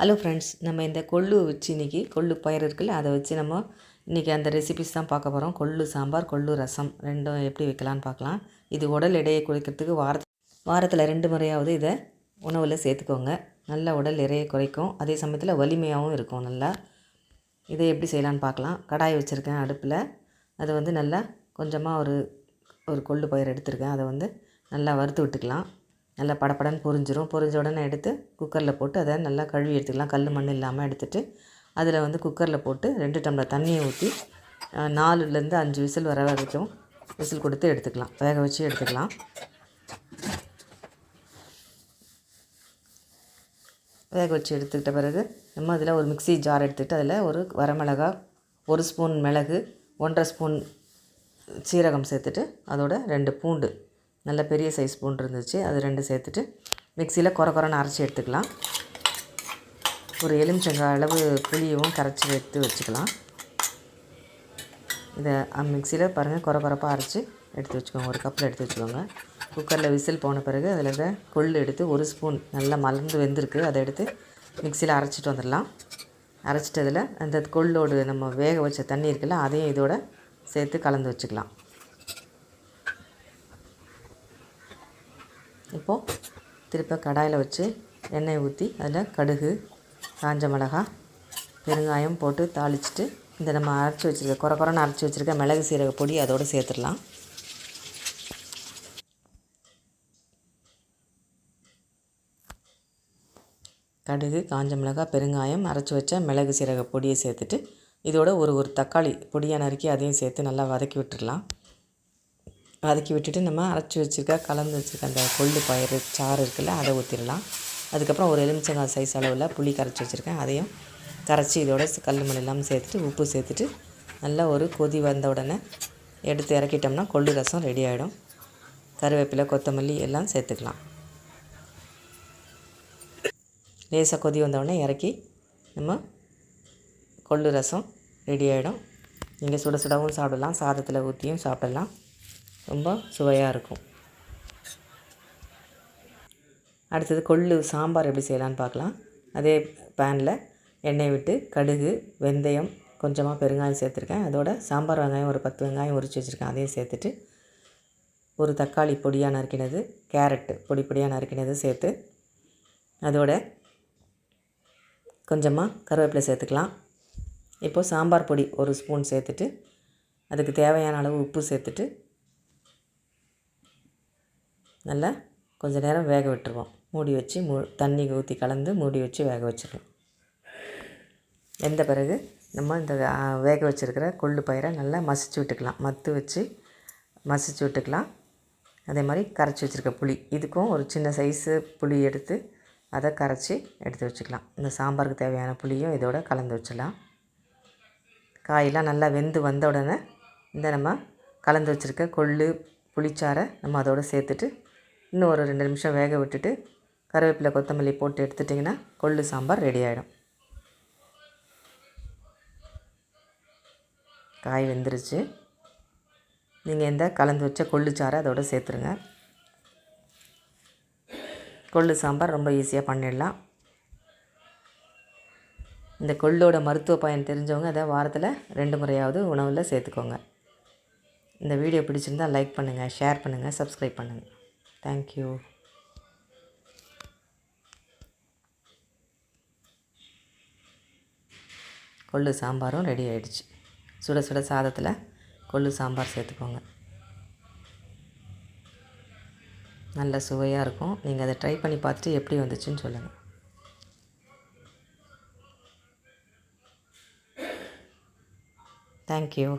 Hello friends நம்ம இந்த கொள்ளு வச்சு இன்றைக்கி கொள்ளு பயிர் இருக்குல்ல அதை வச்சு நம்ம இன்றைக்கி அந்த ரெசிபிஸ் தான் பார்க்க போகிறோம் கொள்ளு சாம்பார் கொள்ளு ரசம் ரெண்டும் எப்படி வைக்கலான்னு பார்க்கலாம். இது உடல் எடையை குறைக்கிறதுக்கு வாரத் வாரத்தில் ரெண்டு முறையாவது இதை உணவில் சேர்த்துக்கோங்க. நல்ல உடல் எடையை குறைக்கும். அதே சமயத்தில் வலிமையாகவும் இருக்கும் நல்லா. இதை எப்படி செய்யலான்னு பார்க்கலாம். கடாய் வச்சுருக்கேன் அடுப்பில். அது வந்து நல்லா கொஞ்சமாக ஒரு ஒரு கொள்ளு பயிர் எடுத்திருக்கேன். அதை வந்து நல்லா வறுத்து விட்டுக்கலாம். நல்லா படப்படன்னு பொரிஞ்சிரும். பொரிஞ்ச உடனே எடுத்து குக்கரில் போட்டு அதை நல்லா கழுவி எடுத்துக்கலாம். கல் மண் இல்லாமல் எடுத்துட்டு அதில் வந்து குக்கரில் போட்டு ரெண்டு டம்ளர் தண்ணியை ஊற்றி நாலுலேருந்து அஞ்சு விசில் வர வரைக்கும் விசில் கொடுத்து எடுத்துக்கலாம். வேக வச்சு எடுத்துக்கலாம். வேக வச்சு எடுத்துக்கிட்ட பிறகு நம்ம அதில் ஒரு மிக்ஸி ஜார் எடுத்துகிட்டு அதில் ஒரு வரமிளகா ஒரு ஸ்பூன் மிளகு ஒன்றரை ஸ்பூன் சீரகம் சேர்த்துட்டு அதோட ரெண்டு பூண்டு நல்ல பெரிய சைஸ் பூண்டு இருந்துச்சு. அது ரெண்டு சேர்த்துட்டு மிக்சியில் குறை குறைன்னு அரைச்சி எடுத்துக்கலாம். ஒரு எலுமிச்சங்காய் அளவு புளியவும் கரைச்சி எடுத்து வச்சுக்கலாம். இதை மிக்சியில் பாருங்கள் குறை குறைப்பாக அரைச்சி எடுத்து வச்சுக்கோங்க. ஒரு கப்பில் எடுத்து வச்சுக்கோங்க. குக்கரில் விசில் போன பிறகு அதில் இருக்க கொள்ளு எடுத்து ஒரு ஸ்பூன் நல்லா மலர்ந்து வெந்திருக்கு. அதை எடுத்து மிக்சியில் அரைச்சிட்டு வந்துடலாம். அரைச்சிட்டதில் அந்த கொள்ளோடு நம்ம வேக வச்ச தண்ணி இருக்குல்ல அதையும் இதோட சேர்த்து கலந்து வச்சுக்கலாம். இப்போது திருப்ப கடாயில் வச்சு எண்ணெய் ஊற்றி அதில் கடுகு காஞ்ச மிளகா பெருங்காயம் போட்டு தாளிச்சிட்டு இந்த நம்ம அரைச்சி வச்சுருக்க குறை குறைன்னு அரைச்சி வச்சுருக்க மிளகு சீரக பொடி அதோடு சேர்த்துடலாம். கடுகு காஞ்ச மிளகாய் பெருங்காயம் அரைச்சி வச்ச மிளகு சீரக பொடியை சேர்த்துட்டு இதோட ஒரு ஒரு தக்காளி பொடியாக நறுக்கி அதையும் சேர்த்து நல்லா வதக்கி விட்டுடலாம். வதக்கி விட்டுட்டு நம்ம அரைச்சி வச்சுருக்க கலந்து வச்சுருக்க அந்த கொள்ளு பயிறு சாறு இருக்குல்ல அதை ஊற்றிடலாம் அதுக்கப்புறம் ஒரு எலுமிச்சங்காய் சைஸ் அளவில் புளி கரைச்சி வச்சுருக்கேன். அதையும் கரைச்சி இதோட கல் மண் எல்லாம் சேர்த்துட்டு உப்பு சேர்த்துட்டு நல்லா ஒரு கொதி வந்த உடனே எடுத்து இறக்கிட்டோம்னா கொள்ளு ரசம் ரெடி ஆகிடும் கருவேப்பிலை கொத்தமல்லி எல்லாம் சேர்த்துக்கலாம். லேசாக கொதி வந்தவுடனே இறக்கி நம்ம கொள்ளு ரசம் ரெடி ஆகிடும் நீங்கள் சுட சுடவும் சாப்பிடலாம். சாதத்தில் ஊற்றியும் சாப்பிடலாம். ரொம்ப சுவையாக இருக்கும். அடுத்தது கொள்ளு சாம்பார் எப்படி செய்யலான்னு பார்க்கலாம். அதே பேனில் எண்ணெய் விட்டு கடுகு வெந்தயம் கொஞ்சமாக பெருங்காயம் சேர்த்துருக்கேன். அதோட சாம்பார் வெங்காயம் ஒரு பத்து வெங்காயம் உரிச்சு வச்சுருக்கேன். அதையும் சேர்த்துட்டு ஒரு தக்காளி பொடியாக நறுக்கினது கேரட்டு பொடி பொடியாக நறுக்கினது சேர்த்து அதோட கொஞ்சமாக கருவேப்பிலை சேர்த்துக்கலாம். இப்போது சாம்பார் பொடி ஒரு ஸ்பூன் சேர்த்துட்டு அதுக்கு தேவையான அளவு உப்பு சேர்த்துட்டு நல்லா கொஞ்சம் நேரம் வேக விட்டுருவோம். மூடி வச்சு மூ தண்ணி ஊற்றி கலந்து மூடி வச்சு வேக வச்சிடணும் வெந்த பிறகு நம்ம இந்த வேக வச்சுருக்கிற கொள்ளு பயிரை நல்லா மசிச்சு விட்டுக்கலாம். மத்து வச்சு மசிச்சு விட்டுக்கலாம். அதே மாதிரி கரைச்சி வச்சுருக்க புளி. இதுக்கும் ஒரு சின்ன சைஸு புளி எடுத்து அதை கரைச்சி எடுத்து வச்சுக்கலாம். இந்த சாம்பாருக்கு தேவையான புளியும் இதோட கலந்து வச்சிடலாம். காயெல்லாம் நல்லா வெந்து வந்த உடனே இந்த நம்ம கலந்து வச்சுருக்க கொள்ளு புளிச்சாரை நம்ம அதோடு சேர்த்துட்டு இன்னும் ஒரு ரெண்டு நிமிஷம் வேக விட்டுட்டு கருவேப்பிலை கொத்தமல்லி போட்டு எடுத்துட்டிங்கன்னா கொள்ளு சாம்பார் ரெடி ஆகிடும் காய் வெந்துருச்சு. நீங்கள் எந்த கலந்து வச்ச கொள்ளுச்சாரை அதோடு சேர்த்துருங்க. கொள்ளு சாம்பார் ரொம்ப ஈஸியாக பண்ணிடலாம். இந்த கொள்ளோட மருத்துவ பயன் தெரிஞ்சவங்க அதை வாரத்தில் ரெண்டு முறையாவது உணவில் சேர்த்துக்கோங்க. இந்த வீடியோ பிடிச்சிருந்தால் லைக் பண்ணுங்கள் ஷேர் பண்ணுங்கள் சப்ஸ்கிரைப் பண்ணுங்கள் தேங்க்யூ கொள்ளு சாம்பாரும் ரெடி ஆகிடுச்சு சுட சுட சாதத்தில் கொள்ளு சாம்பார் சேர்த்துக்கோங்க. நல்ல சுவையாக இருக்கும். நீங்கள் அதை ட்ரை பண்ணி பார்த்துட்டு எப்படி வந்துச்சுன்னு சொல்லுங்கள் தேங்க்யூ